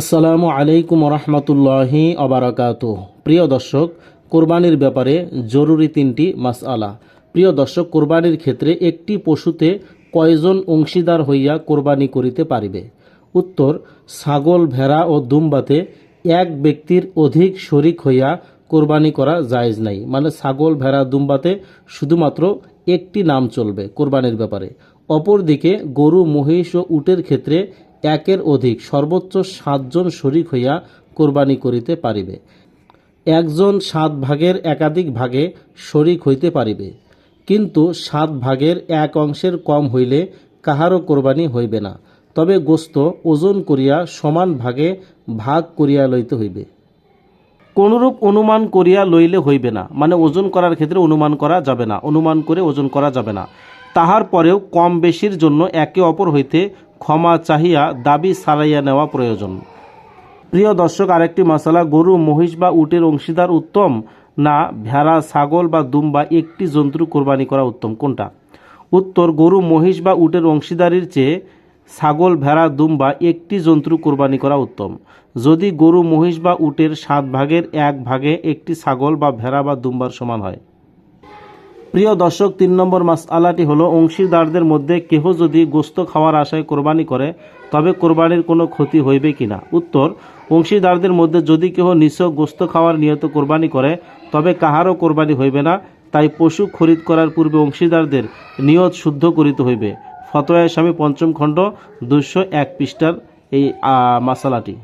আসসালামু আলাইকুম রহমতুল্লাহি অবরাকাত প্রিয় দর্শক, কোরবানির ব্যাপারে জরুরি তিনটি মাসআলা। প্রিয় দর্শক, কোরবানির ক্ষেত্রে একটি পশুতে কয়জন অংশীদার হইয়া কোরবানি করিতে পারিবে? উত্তর, ছাগল, ভেড়া ও দুম্বাতে এক ব্যক্তির অধিক শরিক হইয়া কোরবানি করা জায়েজ নাই। মানে ছাগল, ভেড়া, দুম্বাতে শুধুমাত্র একটি নাম চলবে কোরবানির ব্যাপারে। অপরদিকে গরু, মহিষ ও উটের ক্ষেত্রে একের অধিক সর্বোচ্চ সাতজন শরিক হইয়া কোরবানি করিতে পারিবে। একজন সাত ভাগের একাধিক ভাগে শরিক হইতে পারিবে। কিন্তু সাত ভাগের এক অংশের কম হইলে কাহারও কোরবানি হইবে না। তবে গোস্ত ওজন করিয়া সমান ভাগে ভাগ করিয়া লইতে হইবে। কোনরূপ অনুমান করিয়া লইলে হইবে না। মানে ওজন করার ক্ষেত্রে অনুমান করা যাবে না। অনুমান করে ওজন করা যাবে না। তাহার পরেও কম বেশির জন্য একে অপর হইতে ক্ষমা চাহিয়া দাবি সারাইয়া নেওয়া প্রয়োজন। প্রিয় দর্শক, আরেকটি মশালা গরু, মহিষ বা উটের অংশীদার উত্তম না, ভেড়া, ছাগল বা দুম্বা একটি জন্তু কোরবানি করা উত্তম কোনটা? উত্তর, গরু, মহিষ বা উটের অংশীদারির চেয়ে ছাগল, ভেড়া দুম্বা একটি জন্তু কোরবানি করা উত্তম। যদি গরু, মহিষ বা উটের সাত ভাগের এক ভাগে একটি ছাগল বা ভেড়া বা দুম্বার সমান হয় প্রিয় দর্শক, তিন নম্বর মাসআলাটি হলো, অংশীদারদের মধ্যে কেহ যদি গোস্ত খাওয়ার আশায় কোরবানি করে, তবে কোরবানির কোনো ক্ষতি হইবে কিনা? উত্তর, অংশীদারদের মধ্যে যদি কেহ নিছক গোস্ত খাওয়ার নিয়ত কোরবানি করে, তবে কাহারও কোরবানি হইবে না, তাই পশু খরিদ করার পূর্বে অংশীদারদের নিয়ত শুদ্ধ করিতে হইবে। ফতোয়া স্বামী পঞ্চম খণ্ড দুশো এক পৃষ্ঠার এই মাসালাটি